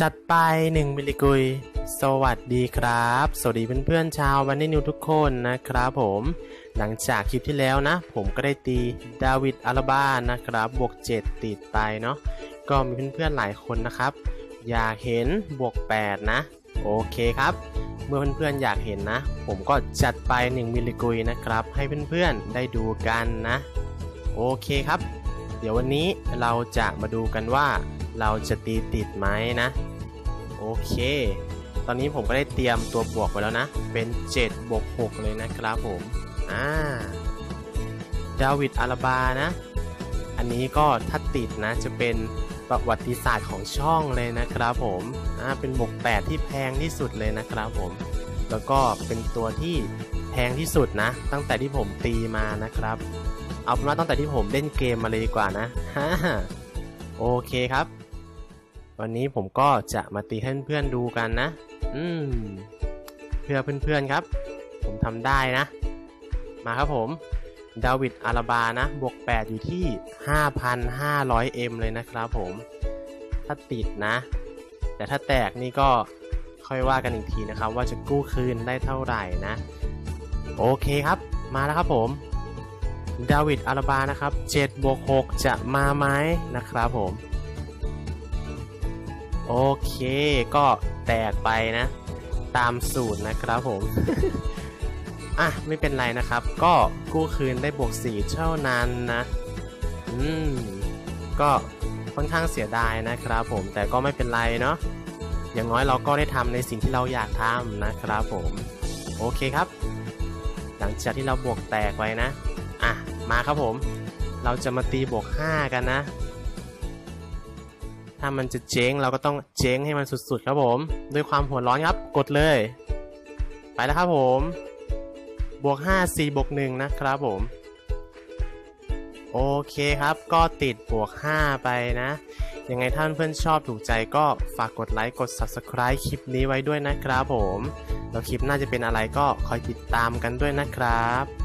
จัดไป 1 มิลลิกุย สวัสดีครับ สวัสดีเพื่อนๆชาววันนี้นิวทุกคนนะครับผม หลังจากคลิปที่แล้วนะ ผมก็ได้ตีดาวิดอาราบานะครับ บวก 7 ติดไปเนาะ ก็มีเพื่อนๆหลายคนนะครับ อยากเห็นบวก 8 นะ โอเคครับ เมื่อเพื่อนๆอยากเห็นนะ ผมก็จัดไป 1 มิลลิกุยนะครับ ให้เพื่อนๆได้ดูกันนะ โอเคครับ เดี๋ยววันนี้เราจะมาดูกันว่า เราจะตีติดไหมนะ โอเค ตอนนี้ผมก็ได้เตรียมตัวบวกไว้แล้วนะ เป็น 7 บวก 6 เลยนะครับผม อ่าดาวิดอาราบานะ อันนี้ก็ถ้าติดนะจะเป็นประวัติศาสตร์ของช่องเลยนะครับผมอ่าเป็นบวก8ที่แพงที่สุดเลยนะครับผม แล้วก็เป็นตัวที่แพงที่สุดนะ ตั้งแต่ที่ผมตีมานะครับ เอาเป็นว่าตั้งแต่ที่ผมเล่นเกมมาเลยดีกว่านะฮ่าโอเคครับ วันนี้ผมก็จะมาตีให้เพื่อนๆดูกันนะ อืม เพื่อเพื่อนๆครับ ผมทำได้นะ มาครับผมดาวิดอาราบานะ บวก 8 อยู่ที่ 5,500M เลยนะครับผม ถ้าติดนะ แต่ถ้าแตกนี่ก็ค่อยว่ากันอีกทีนะครับ ว่าจะกู้คืนได้เท่าไหร่นะ โอเคครับ มาแล้วครับผม ดาวิดอาราบานะครับ7บวก6จะมาไหมนะครับผม โอเค ก็แตกไปนะ ตามสูตรนะครับผม อะ ไม่เป็นไรนะครับ ก็กู้คืนได้บวก4เท่านั้นนะ อืม ก็ค่อนข้างเสียดายนะครับผม แต่ก็ไม่เป็นไรเนาะ อย่างน้อยเราก็ได้ทำในสิ่งที่เราอยากทำนะครับผม โอเคครับ หลังจากที่เราบวกแตกไว้นะ อะ มาครับผม เราจะมาตีบวก5กันนะ ถ้ามันจะเจ๊งเราก็ต้องเจ๊งให้มันสุดๆครับผม ด้วยความหัวร้อนครับ กดเลย ไปแล้วครับผม บวก 5 4บวก1นะครับผม โอเคครับ ก็ติดบวก 5 ไปนะ ยังไงท่านเพื่อนชอบถูกใจก็ฝากกดไลค์ กด Subscribe คลิปนี้ไว้ด้วยนะครับผม แล้วคลิปหน่าจะเป็นอะไรก็คอยติดตามกันด้วยนะครับ